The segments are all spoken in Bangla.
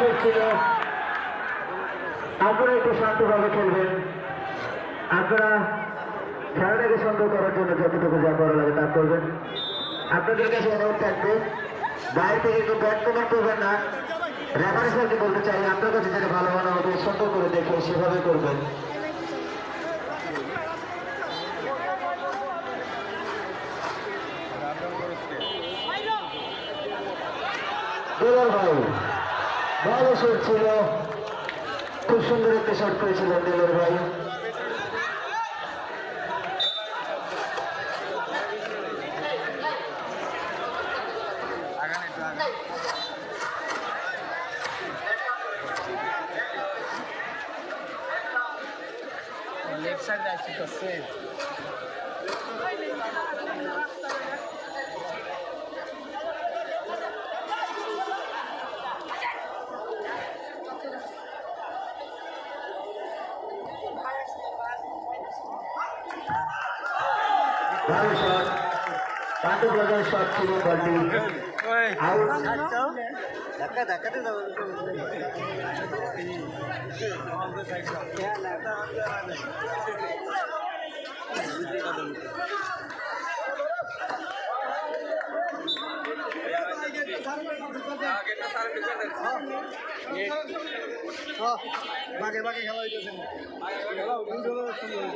শেষ ছিল আপনারা একটু শান্তভাবে খেলবেন। আপনারা খেলাটাকে সুন্দর করার জন্য যতটুকু যা করা লাগে তা করবেন। আপনাদের কাছে অনুরোধ থাকবে, বাইরে থেকে একটু ব্যাট কমেন্ট করবেন না। রেফারি স্যারকে বলতে চাই, আপনার কাছে যেটা ভালো মনে হবে সুন্দর করে দেখে সেভাবে করবেন। ভাই। ভালো শট ছিল খুব সুন্দর একটা শট করেছিলেন দুলাল ভাই লেফট সাইড ভালো শট পান্ডু ব্রাদার শট ছিল বলটি আউট ধাক্কা ধাক্কাতে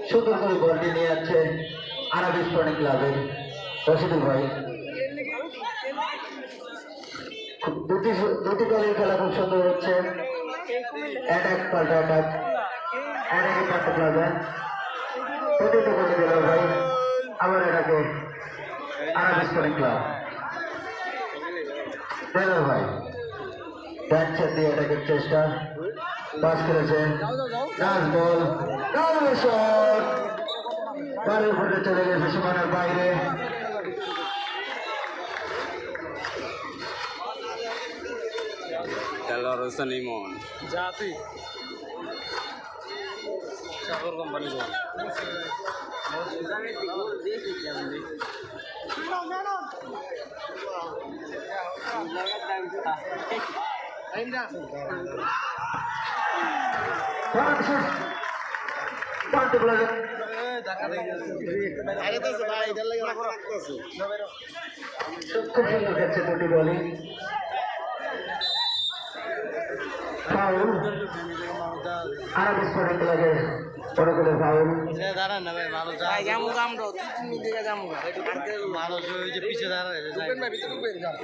সুন্দর করে বলটি নিয়ে যাচ্ছে। আরব স্পোর্টিং ক্লাবের রশিদুল ভাই। দুটি দুটি দলের খেলা খুব সুন্দর হচ্ছে। অ্যাটাক পাল্টা অ্যাটাক অনেকে পাল্টা ক্লাবে প্রতিটি করে দিল ভাই। আবার এটাকে আরব স্পোর্টিং ক্লাব। দেলো ভাই। যাচ্ছে দিয়ে এটাকে চেষ্টা। পাস করেছেন ডান বল। ডান শট বারের ফুটে চলে গেছে সীমানার বাইরে। Hosen Imon. যা তুই সাগর কোম্পানি খুব সুন্দর খেলছে দুটি বলই ফাউল আরব স্পোর্টিং ক্লাবের অনুকূলে ফাউল দাঁড়ান না ভাই ভালো যা যামু কাম দাও দিকে যামু ভালো যে পিছে দাঁড়ায় ঢুকবেন ভাই ভিতরে ঢুকবেন যাও